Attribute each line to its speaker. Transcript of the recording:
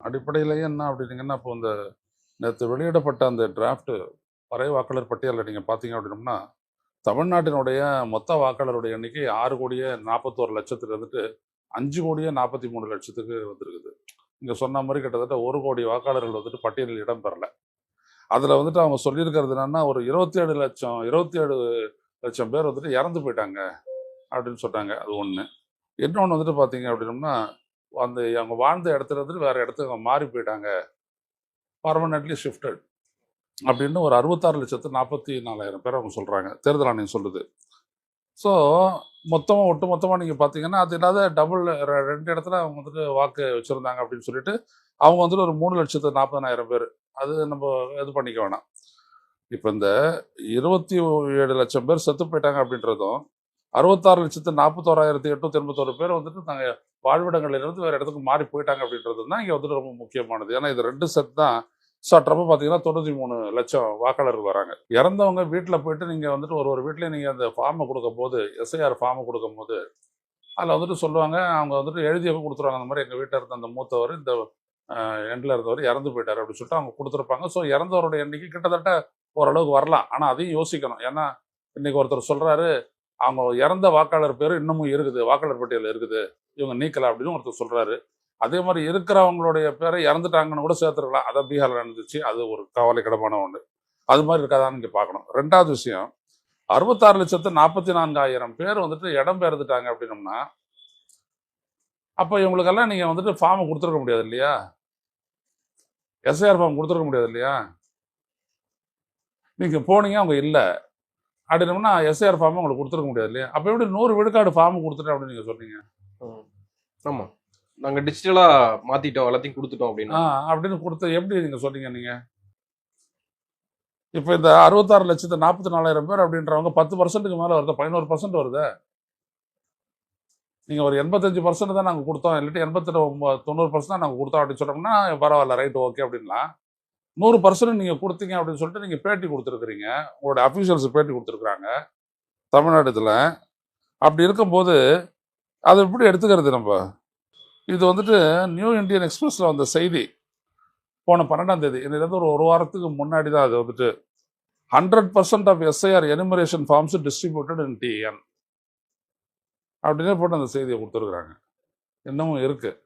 Speaker 1: அடிப்படையிலேயே என்ன அப்படின்னீங்கன்னா இப்போ இந்த நேற்று வெளியிடப்பட்ட அந்த டிராஃப்ட் பறை வாக்காளர் பட்டியலில் நீங்கள் பார்த்தீங்க அப்படின்னோம்னா தமிழ்நாட்டினுடைய மொத்த வாக்காளருடைய எண்ணிக்கை ஆறு கோடியே நாற்பத்தோரு லட்சத்துக்கு வந்துட்டு அஞ்சு கோடியே நாற்பத்தி மூணு லட்சத்துக்கு வந்திருக்குது. இங்கே சொன்ன மாதிரி கிட்டத்தட்ட ஒரு கோடி வாக்காளர்கள் வந்துட்டு பட்டியலில் இடம் பெறலை. அதில் வந்துட்டு அவங்க சொல்லியிருக்கிறது என்னன்னா ஒரு இருபத்தேழு லட்சம் இருபத்தி ஏழு லட்சம் பேர் வந்துட்டு இறந்து போயிட்டாங்க அப்படின்னு சொன்னாங்க அது ஒன்று இன்னொன்று வந்துட்டு பார்த்தீங்க அப்படின்னோம்னா அந்த அவங்க வாழ்ந்த இடத்துல இருந்து வேற இடத்துக்கு அவங்க மாறி போயிட்டாங்க. பர்மனெண்ட்லி ஷிஃப்டட் அப்படின்னு ஒரு அறுபத்தாறு லட்சத்து நாற்பத்தி நாலாயிரம் பேர் அவங்க சொல்கிறாங்க தேர்தல் ஆணையம் சொல்லுது. ஸோ மொத்தமாக ஒட்டு மொத்தமாக நீங்கள் பார்த்தீங்கன்னா அது இல்லாத டபுள் ரெண்டு இடத்துல அவங்க வந்துட்டு வாக்கு வச்சுருந்தாங்க அப்படின்னு சொல்லிட்டு அவங்க வந்துட்டு ஒரு மூணு லட்சத்து நாற்பதனாயிரம் பேர். அது நம்ம இது பண்ணிக்க வேணாம். இப்போ இந்த இருபத்தி ஏழு லட்சம் பேர் செத்து போயிட்டாங்க அப்படின்றதும் அறுபத்தாறு லட்சத்து நாற்பத்தோராயிரத்தி எட்நூத்தி எண்பத்தோரு பேர் வந்துட்டு நாங்கள் வாழ்விடங்களிலிருந்து வேறு இடத்துக்கு மாறி போயிட்டாங்க அப்படின்றது தான் இங்கே வந்துட்டு ரொம்ப முக்கியமானது. ஏன்னா இது ரெண்டு செட் தான். சற்றப்ப பார்த்தீங்கன்னா தொண்ணூற்றி மூணு லட்சம் வாக்காளர்கள் வராங்க. இறந்தவங்க வீட்டில் போயிட்டு நீங்கள் வந்துட்டு ஒரு ஒரு வீட்லேயும் நீங்கள் அந்த ஃபார்மை கொடுக்கும் போது எஸ்ஐஆர் ஃபார்மை கொடுக்கும் போது அதில் வந்துட்டு சொல்லுவாங்க அவங்க வந்துட்டு எழுதி கொடுத்துருவாங்க? அந்த மாதிரி எங்கள் வீட்டில் இருந்த அந்த மூத்தவர் இந்த எண்டில் இருந்தவர் இறந்து போயிட்டார் அப்படின்னு சொல்லிட்டு அவங்க கொடுத்துருப்பாங்க. ஸோ இறந்தவரோட எண்ணிக்கை கிட்டத்தட்ட ஓரளவுக்கு வரலாம். ஆனால் அதையும் யோசிக்கணும். ஏன்னா இன்னைக்கு ஒருத்தர் சொல்கிறாரு அவங்க இறந்த வாக்காளர் பேர் இன்னமும் இருக்குது வாக்காளர் பட்டியலில் இருக்குது இவங்க நீக்கல அப்படின்னு ஒருத்தர் சொல்கிறாரு அதே மாதிரி இருக்கிறவங்களுடைய பேரை இறந்துட்டாங்கன்னு கூட சேர்த்துருக்கலாம். அதை பீகாரில் நடந்துச்சு. அது ஒரு கவலைக்கிடமான ஒன்று அது மாதிரி இருக்காதான்னு இங்கே பார்க்கணும். ரெண்டாவது விஷயம் அறுபத்தாறு லட்சத்து நாற்பத்தி நான்காயிரம் பேர் வந்துட்டு இடம் பெயர்ந்துட்டாங்க அப்படின்னம்னா அப்போ இவங்களுக்கெல்லாம் நீங்கள் வந்துட்டு ஃபார்மை கொடுத்துருக்க முடியாது இல்லையா? எஸ்ஐஆர் ஃபார்ம் கொடுத்துருக்க முடியாது இல்லையா? நீங்கள் போனீங்க அவங்க இல்லை. அப்படின்னம்னா எஸ்ஐஆர் ஃபார்ம் உங்களுக்கு கொடுத்துருக்க முடியாது இல்லையா? அப்போ எப்படி நூறு விழுக்காடு ஃபார்ம் கொடுத்துட்டேன் அப்படின்னு நீங்கள் சொன்னீங்க?
Speaker 2: ம். ஆமா. நாங்க டிஜிட்டலா மாத்திட்டோம் எல்லாத்தையும் கொடுத்துட்டோம் அப்படின்னு.
Speaker 1: அப்படின்னு கொடுத்த எப்படி நீங்க சொன்னீங்க நீங்க? இப்போ இந்த அறுபத்தாறு லட்சத்து நாற்பத்தி நாலாயிரம் பேர் அப்படின்றவங்க பத்து பர்சன்ட்டுக்கு மேலே வருது. பதினோரு பர்சன்ட் வருது. நீங்கள் ஒரு எண்பத்தஞ்சு பர்சன்ட் தான் நாங்கள் கொடுத்தோம். இல்லாட்டி எண்பத்தெட்டு தொண்ணூறு பர்சன்ட் தான் நாங்கள் கொடுத்தோம் அப்படின்னு சொன்னோம்னா பரவாயில்ல ரைட் ஓகே அப்படின்லாம். நூறு பர்சன்ட் நீங்கள் கொடுத்தீங்க அப்படின்னு சொல்லிட்டு நீங்கள் பேட்டி கொடுத்துருக்குறீங்க. உங்களோட அஃபீஷியல்ஸ் பேட்டி கொடுத்துருக்குறாங்க. தமிழ்நாடு இதில் அப்படி இருக்கும்போது அதை எப்படி எடுத்துக்கிறது நம்ம? இது வந்துட்டு நியூ இந்தியன் எக்ஸ்பிரஸில் வந்த செய்தி. போன பன்னெண்டாம் தேதி. இன்னிலிருந்து ஒரு ஒரு வாரத்துக்கு முன்னாடி தான் அது வந்துட்டு. Hundred percent of SIR enumeration forms distributed in TN அப்படின்னு போட்டு அந்த செய்தியை கொடுத்துருக்குறாங்க. இன்னமும் இருக்குது